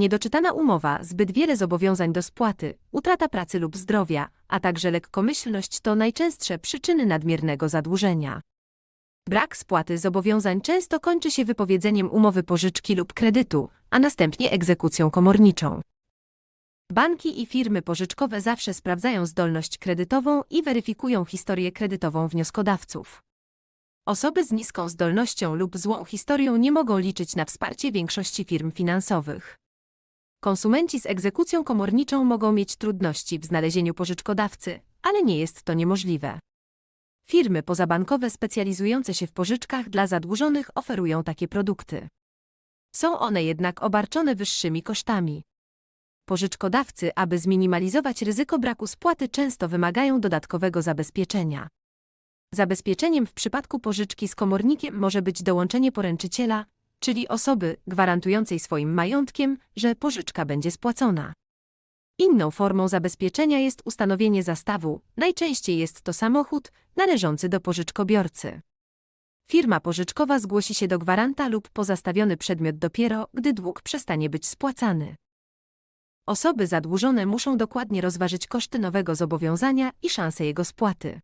Niedoczytana umowa, zbyt wiele zobowiązań do spłaty, utrata pracy lub zdrowia, a także lekkomyślność to najczęstsze przyczyny nadmiernego zadłużenia. Brak spłaty zobowiązań często kończy się wypowiedzeniem umowy pożyczki lub kredytu, a następnie egzekucją komorniczą. Banki i firmy pożyczkowe zawsze sprawdzają zdolność kredytową i weryfikują historię kredytową wnioskodawców. Osoby z niską zdolnością lub złą historią nie mogą liczyć na wsparcie większości firm finansowych. Konsumenci z egzekucją komorniczą mogą mieć trudności w znalezieniu pożyczkodawcy, ale nie jest to niemożliwe. Firmy pozabankowe specjalizujące się w pożyczkach dla zadłużonych oferują takie produkty. Są one jednak obarczone wyższymi kosztami. Pożyczkodawcy, aby zminimalizować ryzyko braku spłaty, często wymagają dodatkowego zabezpieczenia. Zabezpieczeniem w przypadku pożyczki z komornikiem może być dołączenie poręczyciela, czyli osoby gwarantującej swoim majątkiem, że pożyczka będzie spłacona. Inną formą zabezpieczenia jest ustanowienie zastawu, najczęściej jest to samochód należący do pożyczkobiorcy. Firma pożyczkowa zgłosi się do gwaranta lub pozastawiony przedmiot dopiero, gdy dług przestanie być spłacany. Osoby zadłużone muszą dokładnie rozważyć koszty nowego zobowiązania i szanse jego spłaty.